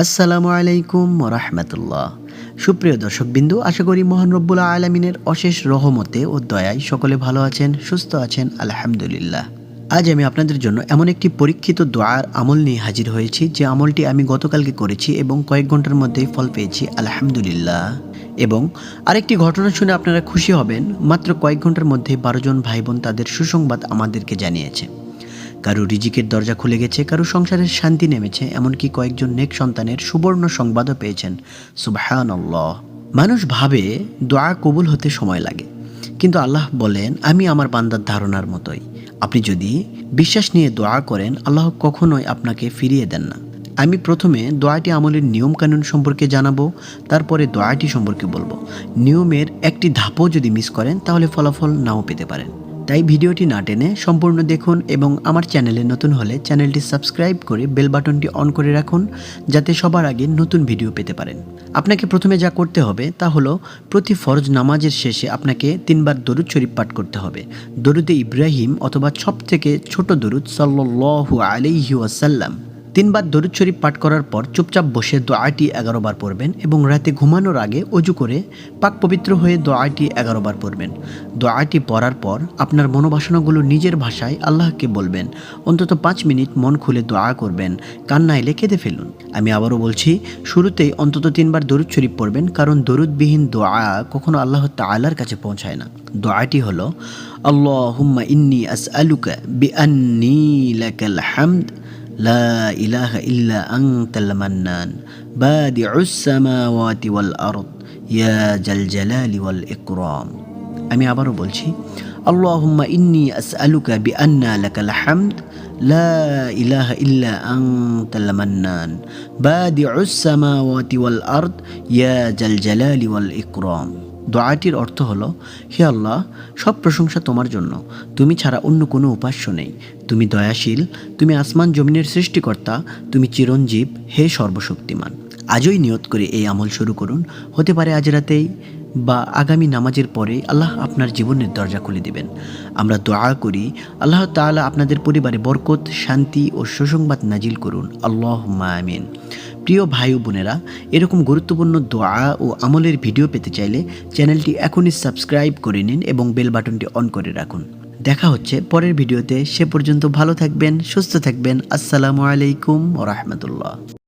আসসালামু আলাইকুম রহমতুল্লাহ সুপ্রিয় দর্শকবিন্দু, আশা করি মহান রব্বুল আলমিনের অশেষ রহমতে ও দয়ায় সকলে ভালো আছেন, সুস্থ আছেন, আলহামদুলিল্লাহ। আজ আমি আপনাদের জন্য এমন একটি পরীক্ষিত দোয়ার আমল নিয়ে হাজির হয়েছি, যে আমলটি আমি গতকালকে করেছি এবং কয়েক ঘণ্টার মধ্যেই ফল পেয়েছি, আলহামদুলিল্লাহ। এবং আরেকটি ঘটনা শুনে আপনারা খুশি হবেন, মাত্র কয়েক ঘণ্টার মধ্যে বারো জন ভাই বোন তাদের সুসংবাদ আমাদেরকে জানিয়েছে। কারও রিজিকের দরজা খুলে গেছে, কারও সংসারের শান্তি নেমেছে, এমনকি কয়েকজন নেক সন্তানের সুবর্ণ সংবাদও পেয়েছেন। সুবাহান মানুষ ভাবে দোয়া কবুল হতে সময় লাগে, কিন্তু আল্লাহ বলেন, আমি আমার বান্দার ধারণার মতোই। আপনি যদি বিশ্বাস নিয়ে দোয়া করেন, আল্লাহ কখনোই আপনাকে ফিরিয়ে দেন না। আমি প্রথমে দোয়াটি আমলের নিয়মকানুন সম্পর্কে জানাব, তারপরে দোয়াটি সম্পর্কে বলব। নিয়মের একটি ধাপও যদি মিস করেন, তাহলে ফলাফল নাও পেতে পারেন। তাই ভিডিওটি না টেনে সম্পূর্ণ দেখুন এবং আমার চ্যানেলে নতুন হলে চ্যানেলটি সাবস্ক্রাইব করে বেল বাটনটি অন করে রাখুন যাতে সবার আগে নতুন ভিডিও পেতে পারেন। আপনাকে প্রথমে যা করতে হবে তা হলো প্রতি ফরজ নামাজের শেষে আপনাকে তিনবার দরুদ শরীফ পাঠ করতে হবে। দরুদে ইব্রাহিম অথবা সব থেকে ছোট দরুদ সাল্লু আলিহাসাল্লাম তিনবার দরুদ শরীফ পাঠ করার পর চুপচাপ বসে দোয়াটি বার পড়বেন এবং রাতে ঘুমানোর আগে অজু করে পাক পবিত্র হয়ে দোয়াটি বার পড়বেন। দোয়াটি পড়ার পর আপনার মনোবাসনাগুলো নিজের ভাষায় আল্লাহকে বলবেন। অন্তত পাঁচ মিনিট মন খুলে দোয়া করবেন। কান্না এলে কেঁদে ফেলুন। আমি আবারও বলছি, শুরুতেই অন্তত তিনবার দরুদ শরীফ পড়বেন কারণ দরুদবিহীন দোয়া কখনো আল্লাহ তালার কাছে পৌঁছায় না। দোয়াটি হলো, আল্লাহুম্মা ইন্নি আস আলুকা বি আন্নি লাকাল হামদ لا إله إلا أنت المنان بادع السماوات والأرض يا ذا الجلال والإكرام আমি আবারও বলছি আল্লাহুম্মা ইন্নি আসআলুকা বিআন্না লাকাল হামদ লা ইলাহা ইল্লা আনতাল মান্নান বাদিউস সামাওয়াতি ওয়াল আরদ ইয়া জাল জালালি ওয়াল ইকরাম দোয়াটির অর্থ হলো, হে আল্লাহ, সব প্রশংসা তোমার জন্য। তুমি ছাড়া অন্য কোনো উপাস্য নেই। তুমি দয়াশীল, তুমি আসমান জমিনের সৃষ্টিকর্তা, তুমি চিরঞ্জীব, হে সর্বশক্তিমান। আজই নিয়ত করে এই আমল শুরু করুন। হতে পারে আজ রাতেই। বা আগামী নামাজের পরে আল্লাহ আপনার জীবনের দরজা খুলে দিবেন। আমরা দোয়া করি, আল্লাহ তাআলা আপনাদের পরিবারে বরকত, শান্তি ও সুসংবাদ নাজিল করুন। আল্লাহ আমিন। প্রিয় ভাই বোনেরা, এরকম গুরুত্বপূর্ণ দোয়া ও আমলের ভিডিও পেতে চাইলে চ্যানেলটি এখনই সাবস্ক্রাইব করে নিন এবং বেল বাটনটি অন করে রাখুন। দেখা হচ্ছে পরের ভিডিওতে। সে পর্যন্ত ভালো থাকবেন, সুস্থ থাকবেন। আসসালামু আলাইকুম রহমতুল্লাহ।